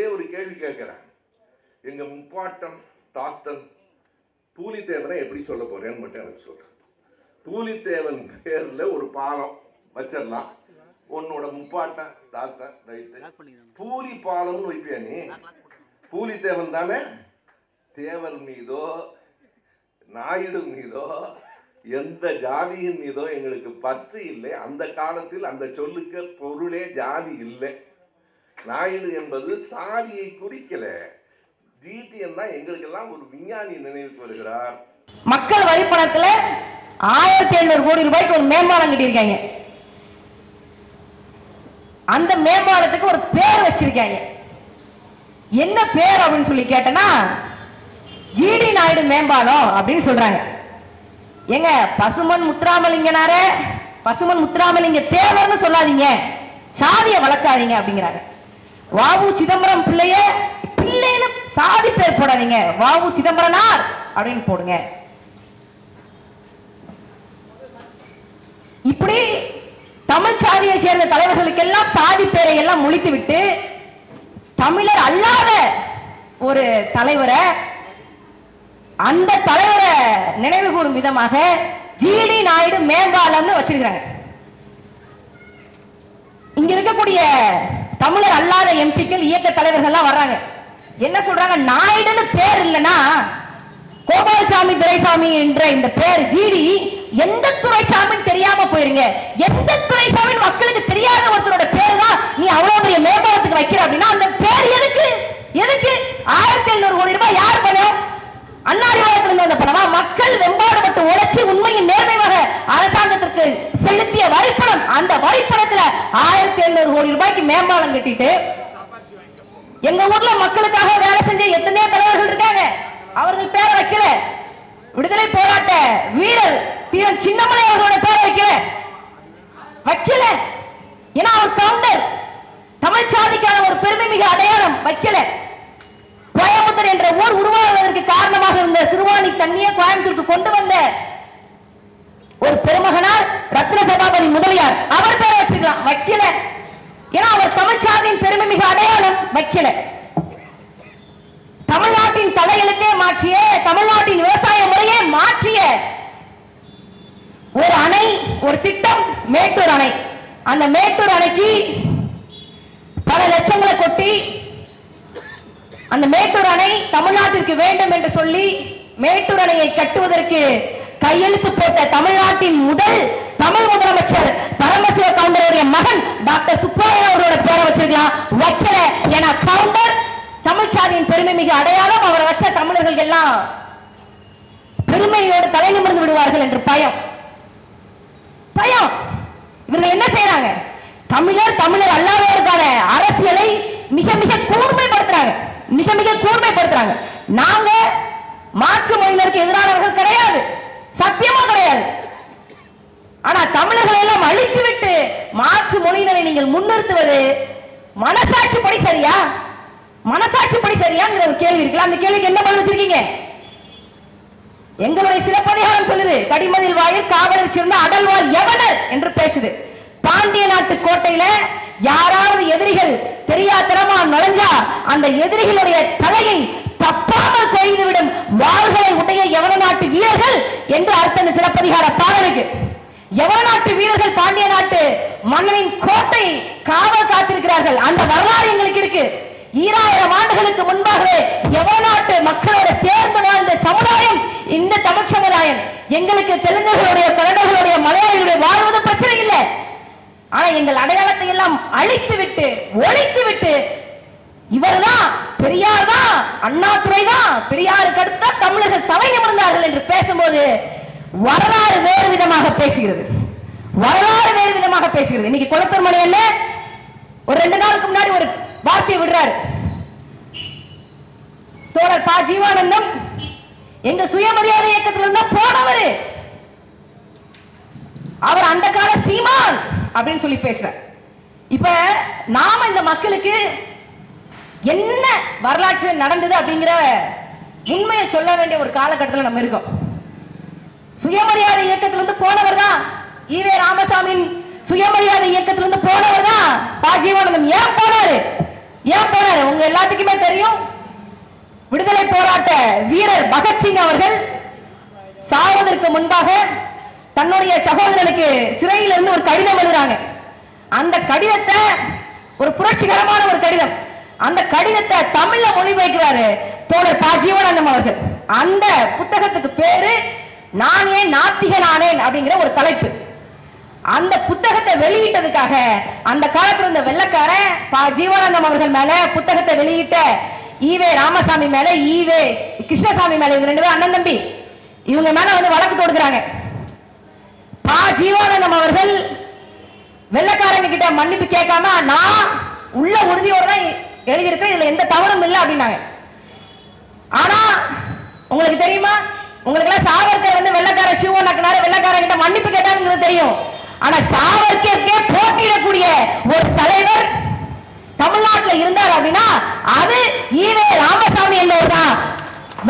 ஒரே ஒரு கேள்வி கேட்கிறேன். எங்க முப்பாட்டம் தாத்தன் பூலித்தேவனை எப்படி சொல்ல போறேன்னு மட்டும் எனக்கு சொல்றேன் பூலித்தேவன் பேர்ல ஒரு பாலம் வச்சிடலாம். உன்னோட முப்பாட்டன் தாத்தன் ரைட்டு. பூலி பாலம்னு வைப்பியா நீ? பூலித்தேவன் தானே? தேவர் மீதோ நாயுடு மீதோ எந்த ஜாதியின் மீதோ எங்களுக்கு பற்று இல்லை. அந்த காலத்தில் அந்த சொல்லுக்கு பொருளே ஜாதி இல்லை. நாயுடு என்பது சாதியை குறிக்கல. ஜிடிஎன் எங்களுக்கெல்லாம் ஒரு விஞ்ஞானி நினைவுக்கு வருகிறார். மக்கள் வரி ஆயிரத்தி எழுநூறு கோடி ரூபாய்க்கு ஒரு மேம்பாலம் கட்டியிருக்காங்க. அந்த மேம்பாலத்துக்கு ஒரு பேர் வச்சிருக்காங்க. என்ன பேர் அப்படின்னு சொல்லி கேட்டனா ஜிடி நாயுடு மேம்பாலம் அப்படின்னு சொல்றாங்க. ஏங்க பசுமன் முத்துராமலிங்கனாரே பசுமன் முத்துராமலிங்க தேவர்னு சொல்லாதீங்க. சாதியை வளர்க்காதீங்க அப்படிங்கிறாங்க. வாவு சிதம்பரம் பிள்ளைய பிள்ளைன்னு சாதி பேர் போடாதீங்க. வாவு சிதம்பரனார் அப்படின்னு போடுங்க. இப்படி தமிழ் சாதியை சேர்ந்த தலைவர்களுக்கெல்லாம் சாதி பேரை எல்லாம் முழித்து விட்டு தமிழர் அல்லாத ஒரு தலைவரை அந்த தலைவரை நினைவு கூறும் விதமாக ஜிடி நாயுடு மேம்பாலம்னு வச்சிருக்கிறாங்க. இங்க இருக்கக்கூடிய தமிழர் அல்லாத எம்பிக்கள் இயக்க தலைவர்கள்லாம் வர்றாங்க. என்ன சொல்றாங்க? நாயுடுன்னு பேர் இல்லைன்னா கோபாலசாமி துரைசாமி என்ற இந்த பேர் ஜிடி எந்த துரைசாமின்னு தெரியாம போயிருங்க. எந்த துறைசாமி மக்களுக்கு தெரியாத ஒருத்தரோட பேரு தான் நீ அவ்வளவு பெரிய மேம்பாலத்துக்கு வைக்கிற அப்படின்னா அந்த பேர் எதுக்கு? எதுக்கு? ஆயிரத்தி எழுநூறு கோடி ரூபாய் யார் பணம் அண்ணாரிவாளத்தில் வந்த பணமா? மக்கள் வெம்பாடுபட்டு உழைச்சி உண்மையின் நேர்மையாக அரசாங்கத்திற்கு கட்டிய வரிப்பணம். அந்த வரிப்பணத்துல ஆயிரத்தி எழுநூறு கோடி ரூபாய்க்கு மேம்பாலம் கட்டிட்டு எங்க ஊர்ல மக்களுக்காக வேலை செஞ்ச எத்தனையோ தலைவர்கள் இருக்காங்க. அவர்கள் பேரை வைக்கல. விடுதலை போராட்ட வீரர் தீரன் சின்னமலை அவர்களோட பேரை வைக்கல. வைக்கல. ஏன்னா அவர் கவுண்டர் தமிழ் சாதிக்கான ஒரு பெருமை மிக அடையாளம். வைக்கல. கோயம்புத்தூர் என்ற ஊர் உருவாவதற்கு காரணமாக இருந்த சிறுவாணி தண்ணியை கோயம்புத்தூருக்கு கொண்டு வந்த ஒரு பெருமகனார் ரத்ன சபாபதி முதலியார். அவர் பேரை வச்சிருக்கலாம். வைக்கல ஏன்னா அவர் தமிழ்ச்சாதியின் பெருமை மிக அடையாளம் வைக்கல தமிழ்நாட்டின் தலையெழுத்தே மாற்றிய தமிழ்நாட்டின் விவசாய முறையே மாற்றிய. ஒரு அணை ஒரு திட்டம் மேட்டூர் அணை. அந்த மேட்டூர் அணைக்கு பல லட்சங்களை கொட்டி அந்த மேட்டூர் அணை தமிழ்நாட்டிற்கு வேண்டும் என்று சொல்லி மேட்டூர் அணையை கட்டுவதற்கு கையெழுத்து போட்ட தமிழ்நாட்டின் முதல் தமிழ் முதலமைச்சர் பரமசிவ கவுண்டருடைய மகன் டாக்டர் சுப்பராயன் அவர்களோட பேரை வச்சிருக்கலாம். வைக்கல. என கவுண்டர் தமிழ் சாதியின் பெருமை மிக அடையாளம். அவரை வச்ச தமிழர்கள் எல்லாம் பெருமையோடு தலை நிமிர்ந்து விடுவார்கள் என்று பயம். பயம். இவர்கள் என்ன செய்யறாங்க தமிழர் தமிழர் அல்லாதவருக்கான அரசியலை மிக மிக கூர்மைப்படுத்துறாங்க. மிக மிக கூர்மைப்படுத்துறாங்க. நாங்க மாற்று மொழியினருக்கு எதிரானவர்கள் கிடையாது. சத்தியமா கிடையாது. ஆனா தமிழர்களை எல்லாம் அழித்து விட்டு மாற்று மொழியினரை நீங்கள் முன்னிறுத்துவது மனசாட்சிப்படி சரியா? மனசாட்சிப்படி சரியாங்கிற ஒரு கேள்வி இருக்குல்ல அந்த கேள்விக்கு என்ன பதில் வச்சிருக்கீங்க? எங்களுடைய சிலப்பதிகாரம் சொல்லுது கடிமதில் வாயில் காவலர் சேர்ந்த அடல்வாள் எவனர் என்று பேசுது. பாண்டிய நாட்டு கோட்டையில யாராவது எதிரிகள் தெரியாதனமா நுழைஞ்சா அந்த எதிரிகளுடைய தலையை தப்பாமல் கொய்துவிடும் வாள்களை உடைய யவன நாட்டு வீரர்கள் என்று அர்த்தம் இந்த சிலப்பதிகார பாடலுக்கு. யவன நாட்டு வீரர்கள் பாண்டிய நாட்டு மன்னனின் கோட்டை காவல் காத்திருக்கிறார்கள். அந்த வரலாறு எங்களுக்கு இருக்கு. ஈராயிரம் ஆண்டுகளுக்கு முன்பாகவே எவன நாட்டு மக்களோட சேர்ந்து வாழ்ந்த சமுதாயம் இந்த தமிழ் சமுதாயம். எங்களுக்கு தெலுங்குகளுடைய கன்னடர்களுடைய மலையாளிகளுடைய வாழ்வது பிரச்சனை இல்லை. ஆனா எங்கள் அடையாளத்தை எல்லாம் அழித்து விட்டு ஒழித்து விட்டு இவர்தான் பெரியார் தான் அண்ணாதுரை தான். பெரியாருக்கு அடுத்த தமிழர்கள் தலை நிமிர்ந்தார்கள் என்று பேசும்போது வரலாறு வேறு விதமாக பேசுகிறது. வரலாறு வேறு விதமாக பேசுகிறது. இன்னைக்கு குளத்தூர் மணி என்ன ஒரு ரெண்டு நாளுக்கு முன்னாடி ஒரு வார்த்தையை விடுறாரு. தோழர் பா. ஜீவானந்தம் எங்க சுயமரியாதை இயக்கத்துல இருந்தா போனவர். அவர் அந்த கால சீமான் அப்படின்னு சொல்லி பேசுற இப்ப நாம இந்த மக்களுக்கு என்ன வரலாற்றில் நடந்தது அப்படிங்கிற உண்மையை சொல்ல வேண்டிய ஒரு காலகட்டத்தில் நம்ம இருக்கோம். சுயமரியாதை இயக்கத்திலிருந்து போனவர் தான் ஈவே ராமசாமியின் சுயமரியாதை இயக்கத்திலிருந்து போனவர் தான் பா ஏன் போனாரு? ஏன் போனாரு? உங்க எல்லாத்துக்குமே தெரியும். விடுதலை போராட்ட வீரர் பகத்சிங் அவர்கள் சாவதற்கு முன்பாக தன்னுடைய சகோதரனுக்கு சிறையில இருந்து ஒரு கடிதம் எழுதுறாங்க. அந்த கடிதத்தை ஒரு புரட்சிகரமான ஒரு கடிதம். அந்த கடிதத்தை தமிழ்ல மொழிபெயர்க்கிறாரு தோழர் பா. ஜீவனானந்தம் அவர்கள். அந்த புத்தகத்துக்கு பேரு நான் ஏன் நாத்திகனானேன் அப்படிங்கிற ஒரு தலைப்பு. அந்த புத்தகத்தை வெளியிட்டதுக்காக அந்த காலத்தில் இருந்த வெள்ளக்காரன் பா. ஜீவானந்தம் அவர்கள் மேல புத்தகத்தை வெளியிட்ட ஈவே ராமசாமி மேல ஈவே கிருஷ்ணசாமி மேல இவங்க ரெண்டு பேரும் அண்ணன் தம்பி. இவங்க மேல வந்து வழக்கு தொடுக்கிறாங்க. பா. ஜீவானந்தம் அவர்கள் வெள்ளக்காரங்க கிட்ட மன்னிப்பு கேட்காம நான் உள்ள உறுதியோட தான் எழுதியிருக்கேன் இதுல எந்த தவறும் இல்லை அப்படின்னாங்க. ஆனா உங்களுக்கு தெரியுமா? உங்களுக்கு எல்லாம் சாவர்கர் வந்து வெள்ளக்கார சிவம் நக்கினாரு வெள்ளக்காரன் கிட்ட மன்னிப்பு கேட்டாங்கிறது தெரியும். ஆனா சாவர்கருக்கே போட்டியிடக்கூடிய ஒரு தலைவர் தமிழ்நாட்டுல இருந்தார் அப்படின்னா அது ஈவே ராமசாமி என்பவர் தான்.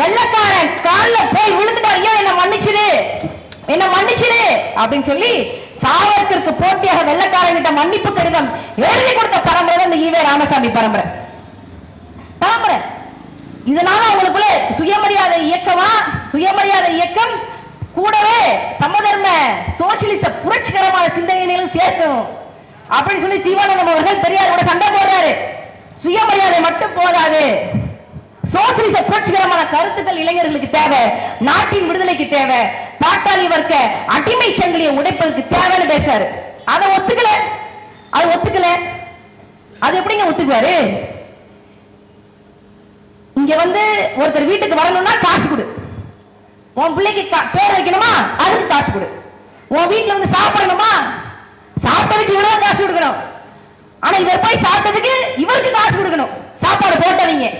வெள்ளக்காரன் கால்ல போய் விழுந்துட்டார் ஐயா என்ன மன்னிச்சிடு என்ன மன்னிச்சிடு அப்படின்னு சொல்லி சாவர்கருக்கு போட்டியாக வெள்ளக்காரன் கிட்ட மன்னிப்பு கடிதம் எழுதி கொடுத்த பரம்பரை தான் இந்த ஈவே ராமசாமி பரம்பரை. பரம்பரை. இதனால அவங்களுக்குள்ள சுயமரியாதை இயக்கமா? சுயமரியாதை இயக்கம் கூடவே சமதர்ம சோசியலிச புரட்சிகரமான சிந்தனைகளையும் சேர்க்கணும். அப்படின்னு சொல்லி ஜீவானந்தம் அவர்கள் பெரியார் கூட சண்டை போடுறாரு. சுயமரியாதை மட்டும் போதாது. சோசியலிச புரட்சிகரமான கருத்துக்கள் இளைஞர்களுக்கு தேவை. நாட்டின் விடுதலைக்கு தேவை. பாட்டாளி வர்க்க அடிமை சங்கிலியை உடைப்பதற்கு தேவைன்னு பேசுறாரு. அதை ஒத்துக்கல. அது ஒத்துக்கல. அது எப்படிங்க ஒத்துக்குவாரு? இங்க வந்து ஒருத்தர் வீட்டுக்கு வரணும்னா காசு கொடு. உன் பிள்ளைக்கு கா- பேர் வைக்கணுமா? அதுக்கு காசு கொடு. உன் வீட்டுல வந்து சாப்பிடணுமா? சாப்பிட்டதுக்கு இவ்வளவு காசு கொடுக்கணும். ஆனா இவர் போய் சாப்பிட்டதுக்கு இவருக்கு காசு கொடுக்கணும். சாப்பாடு போட்டவங்க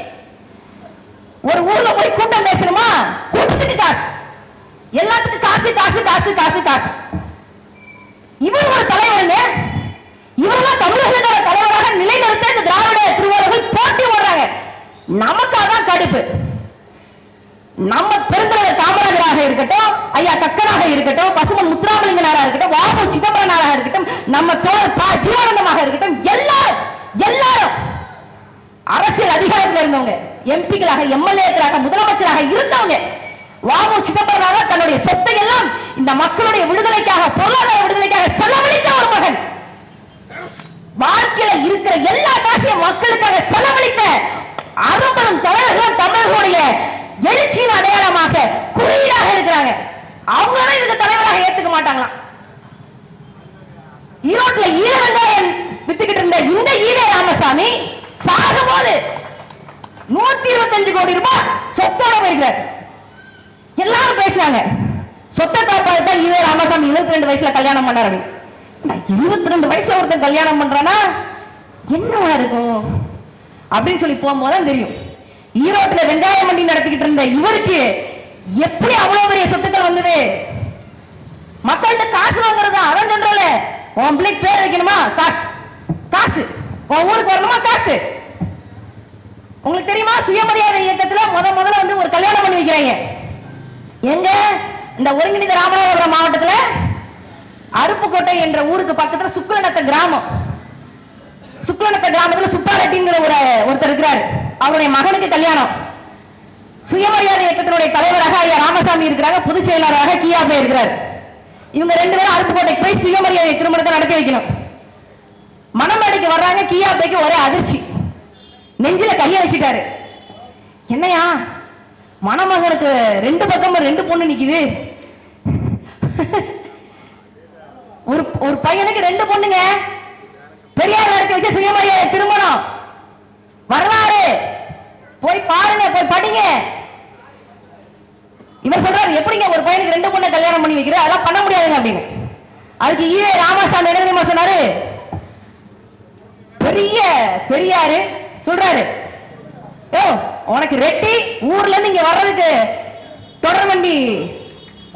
ஒரு ஊர்ல போய் கூட்டம் பேசணுமா? கூட்டத்துக்கு காசு. எல்லாத்துக்கும் காசு காசு காசு காசு காசு. இவர் ஒரு தலைவருங்க. இவரெல்லாம் தமிழக தலைவராக நிலைநிறுத்த இந்த திராவிட திருவாரூர்கள் போட்டி ஓடுறாங்க நமக்கு அதான் கடுப்பு நம்ம பெருந்தலைவர் காமராஜராக இருக்கட்டும் ஐயா கக்கனாக இருக்கட்டும் பசுமன் முத்துராமலிங்கனாரா இருக்கட்டும் வாபு சிதம்பரனாராக இருக்கட்டும் நம்ம தோழர் பா. ஜீவானந்தமாக இருக்கட்டும் எல்லாரும் எல்லாரும் அரசியல் அதிகாரத்தில் இருந்தவங்க எம்பிக்களாக எம்எல்ஏக்களாக முதலமைச்சராக இருந்தவங்க வாபு சிதம்பரனாக தன்னுடைய சொத்தை எல்லாம் இந்த மக்களுடைய விடுதலைக்காக பொருளாதார விடுதலைக்காக செலவழித்த ஒரு மகன். வாழ்க்கையில இருக்கிற எல்லா காசையும் மக்களுக்காக எழுச்சியின் குறியீடாக இருக்கிறாங்க. அவங்களும் இதுக்கு தலைவராக ஏத்துக்க மாட்டாங்களாம். ஈரோட்ல ஈர வித்துக்கிட்டு இருந்த இந்த ஈவே ராமசாமி சாகும் போது நூத்தி இருபத்தஞ்சு கோடி ரூபாய் சொத்தோட போயிருக்கிறார். எல்லாரும் பேசுறாங்க. சொத்தை காப்பாடு ஈவே ராமசாமி இருபத்தி ரெண்டு வயசுல கல்யாணம் பண்ணாரு இருபத்தி ரெண்டு வயசுல ஒருத்தன் கல்யாணம் பண்றானா? என்னவா இருக்கும்? அப்படின்னு சொல்லி போகும்போது தெரியும். ஈரோட்டில் வெங்காய மண்டி நடத்திக்கிட்டு இருந்த இவருக்கு எப்படி அவ்வளவு பெரிய சொத்துக்கள் வந்தது? மக்கள்கிட்ட காசு வாங்குறது அவன் சொல்றல உன் பிள்ளைக்கு பேர் வைக்கணுமா? காசு. காசு. உன் ஊருக்கு வரணுமா? காசு. உங்களுக்கு தெரியுமா? சுயமரியாதை இயக்கத்துல முத முதல்ல வந்து ஒரு கல்யாணம் பண்ணி வைக்கிறாங்க. எங்க? இந்த ஒருங்கிணைந்த ராமநாதபுரம் மாவட்டத்துல அருப்புக்கோட்டை என்ற ஊருக்கு பக்கத்துல சுக்லநத்த கிராமம். சுக்லநத்த கிராமத்துல சுப்பாரெட்டிங்கிற ஒரு ஒருத்தர் இருக்கிறாரு. அவருடைய மகனுக்கு கல்யாணம். சுயமரியாதை இயக்கத்தினுடைய தலைவராக ஐயா ராமசாமி இருக்கிறாங்க பொதுச் செயலாளராக கியாபே இருக்கிறார். இவங்க ரெண்டு பேரும் அருப்புக்கோட்டைக்கு போய் சுயமரியாதை திருமணத்தை நடத்தி வைக்கணும். மணமேடைக்கு வர்றாங்க கியாபேக்கு ஒரே அதிர்ச்சி. நெஞ்சில கைய வச்சுட்டாரு. என்னையா? மணமகனுக்கு ரெண்டு பக்கமும் ரெண்டு பொண்ணு நிக்குது. ஒரு ஒரு பையனுக்கு ரெண்டு பொண்ணுங்க. பெரியார் நடத்தி வச்ச சுயமரியாதை திருமணம். வரலாறு போய் பாருங்க போய் படிங்க. இவர் சொல்றாரு எப்படிங்க ஒரு பையனுக்கு ரெண்டு பொண்ணை கல்யாணம் பண்ணி வைக்கிற அதெல்லாம் பண்ண முடியாதுங்க அப்படின்னு. அதுக்கு ஈவே ராமசாமி என்ன தெரியுமா சொன்னாரு? பெரிய பெரியாரு சொல்றாரு ஓ உனக்கு ரெட்டி ஊர்ல இருந்து இங்க வர்றதுக்கு தொடர் வண்டி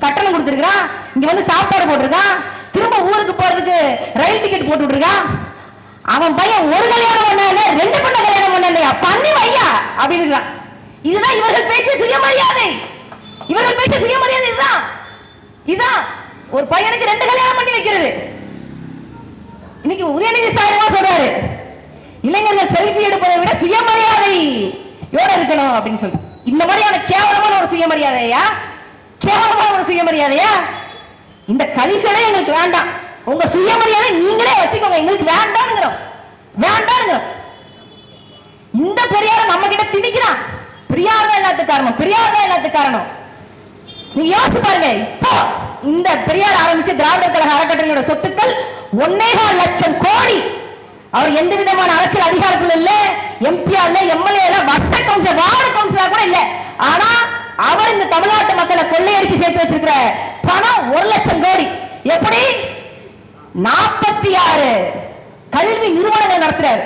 கட்டணம் கொடுத்துருக்கான் இங்க வந்து சாப்பாடு போட்டிருக்கான் திரும்ப ஊருக்கு போறதுக்கு ரயில் டிக்கெட் போட்டு விட்டுருக்கான். அவன் பையன் ஒரு கல்யாணம் பண்ண ரெண்டு பண்ண கல்யாணம் பண்ணலையா? பண்ணி வையா அப்படின்னு இதுதான் இவர்கள் பேசிய சுயமரியாதை. இவர்கள் பேசிய சுயமரியாதை இதுதான். இதுதான் ஒரு பையனுக்கு ரெண்டு கல்யாணம் பண்ணி வைக்கிறது. இன்னைக்கு உதயநிதி ஸ்டாலின் சொல்றாரு இளைஞர்கள் செல்ஃபி எடுப்பதை விட சுயமரியாதை சுயமரியாதையோட இருக்கணும் அப்படின்னு சொல்லி. இந்த மாதிரியான கேவலமான ஒரு சுயமரியாதையா? கேவலமான ஒரு சுயமரியாதையா? இந்த கலிசடை எங்களுக்கு வேண்டாம். உங்க சுயமரியாதை நீங்களே வச்சுக்கோங்க. எங்களுக்கு வேண்டாம்ங்கிறோம். வேண்டாம்ங்கிறோம். இந்த பெரியார நம்ம கிட்ட திணிக்கிறான். பெரியார் தான் எல்லாத்துக்கு காரணம். பெரியார் தான் எல்லாத்துக்கு காரணம். நீங்க யோசிச்சு பாருங்க. இப்போ இந்த பெரியார் ஆரம்பிச்சு திராவிடர் கழக அறக்கட்டளையோட சொத்துக்கள் ஒன்னேகால் லட்சம் கோடி. அவர் எந்த விதமான அரசியல் அதிகாரத்தில் இல்ல எம்பியா இல்ல எம்எல்ஏ இல்ல வட்ட கவுன்சிலர் வார்டு கவுன்சிலர் கூட இல்ல. ஆனா அவர் இந்த தமிழ்நாட்டு மக்களை கொள்ளையடிச்சு சேர்த்து வச்சிருக்கிற பணம் ஒரு லட்சம் கோடி. எப்படி? நாற்பத்தி ஆறு கல்வி நிறுவனங்கள் நடத்துறாரு.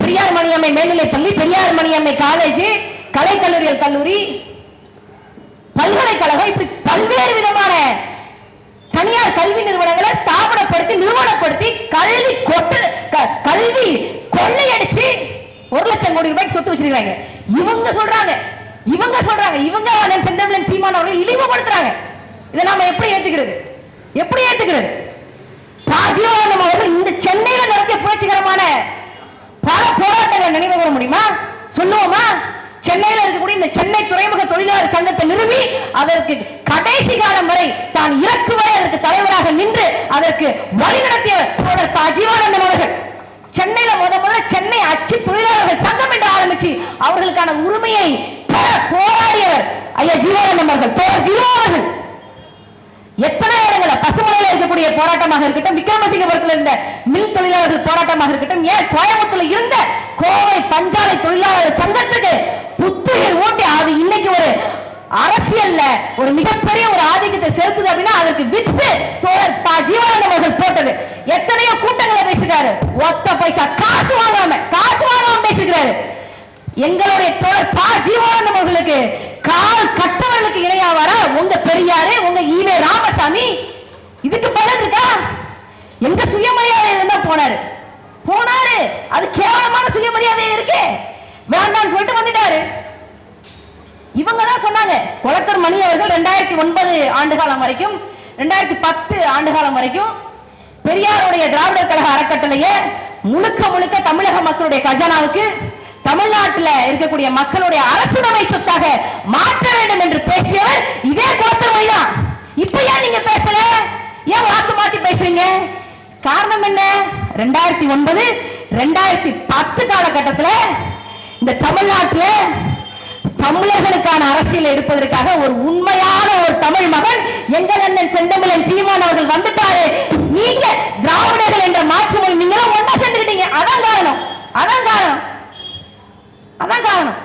பெரியார் மணியம்மை மேல்நிலைப் பள்ளி பெரியார் மணியம்மை காலேஜ் கலைக்கல்லூரியல் கல்லூரி பல்கலைக்கழகம் இப்படி பல்வேறு விதமான தனியார் கல்வி நிறுவனங்களை ஸ்தாபனப்படுத்தி நிறுவனப்படுத்தி கல்வி கொட்டு க- கல்வி கொள்ளையடிச்சு ஒரு லட்சம் கோடி ரூபாய்க்கு சொத்து வச்சிருக்காங்க இவங்க சொல்றாங்க. இவங்க சொல்றாங்க. இவங்க செந்தமிழன் சீமான் அவர்கள் இழிவுபடுத்துறாங்க. இதை நாம எப்படி ஏத்துக்கிறது? எப்படி ஏத்துக்கிறது? ராஜீவானந்தம் அவர்கள் இந்த சென்னையில நடத்திய புரட்சிகரமான பல போராட்டங்களை நினைவு கூற முடியுமா? சொல்லுவோமா? சென்னையில இருக்கக்கூடிய இந்த சென்னை துறைமுக தொழிலாளர் சங்கத்தை நிறுவி அதற்கு கடைசி காலம் வரை தான் இறக்கு வரை அதற்கு தலைவராக நின்று அதற்கு வழிநடத்திய தோழர் ப. அவர்கள். சென்னையில முத முதல்ல சென்னை அச்சு தொழிலாளர்கள் சங்கம் என்று ஆரம்பிச்சு அவர்களுக்கான உரிமையை பெற போராடியவர் ஐயா ஜீவானந்தம் அவர்கள். தோழர் ஜீவா அவர்கள். எத்தனை இடங்கள பசுமலையில இருக்கக்கூடிய போராட்டமாக இருக்கட்டும் விக்ரமசிங்கபுரத்தில் இருந்த மில் தொழிலாளர்கள் போராட்டமாக இருக்கட்டும் ஏன் கோயம்புத்தூர்ல இருந்த கோவை பஞ்சாலை தொழிலாளர் சங்கத்துக்கு புத்துயிர் ஊட்டி அது இன்னைக்கு ஒரு அரசியல்ல ஒரு மிகப்பெரிய ஒரு ஆதிக்கத்தை செலுத்துது அப்படின்னா அதற்கு வித்து தோழர் ப. ஜீவானந்தம் அவர்கள் போட்டது. எத்தனையோ கூட்டங்களை பேசுகிறாரு ஒத்த பைசா காசு வாங்காம காசு வாங்காம பேசுகிறாரு எங்களுடைய தோழர் பா ஜீவானந்தம் அவர்களுக்கு கால் கட்டவர்களுக்கு இணையாவாரா? உங்க பெரியாரு உங்க ஈவே ராமசாமி. இதுக்கு பதில் இருக்கா? எங்க சுயமரியாதை இருந்தா போனாரு. போனாரு. அது கேவலம் வேண்டாம்னு சொல்லிட்டு வந்துட்டாரு. இவங்க தான் சொன்னாங்க குளத்தூர் மணி அவர்கள் ரெண்டாயிரத்தி ஒன்பது ஆண்டு காலம் வரைக்கும் ரெண்டாயிரத்தி பத்து ஆண்டு காலம் வரைக்கும் பெரியாருடைய திராவிடர் கழக அறக்கட்டளையை முழுக்க முழுக்க தமிழக மக்களுடைய கஜானாவுக்கு தமிழ்நாட்டுல இருக்கக்கூடிய மக்களுடைய அரசுடைமை சொத்தாக மாற்ற வேண்டும் என்று பேசியவர் இதே குளத்தூர் மணி தான். இப்ப ஏன் நீங்க பேசல? ஏன் வாக்கு மாத்தி பேசுறீங்க? காரணம் என்ன? ரெண்டாயிரத்தி ஒன்பது ரெண்டாயிரத்தி பத்து காலகட்டத்துல இந்த தமிழ்நாட்டில் தமிழர்களுக்கான அரசியல் எடுப்பதற்காக ஒரு உண்மையான ஒரு தமிழ் மகன் எங்கள் அண்ணன் செந்தமிழன் சீமான் அவர்கள் வந்துட்டாரு. நீங்க திராவிடர்கள் என்ற மாற்று மொழி நீங்களும் ஒன்னா சேர்ந்துக்கிட்டீங்க. அதான் காரணம். அதான் காரணம். அதான் காரணம்.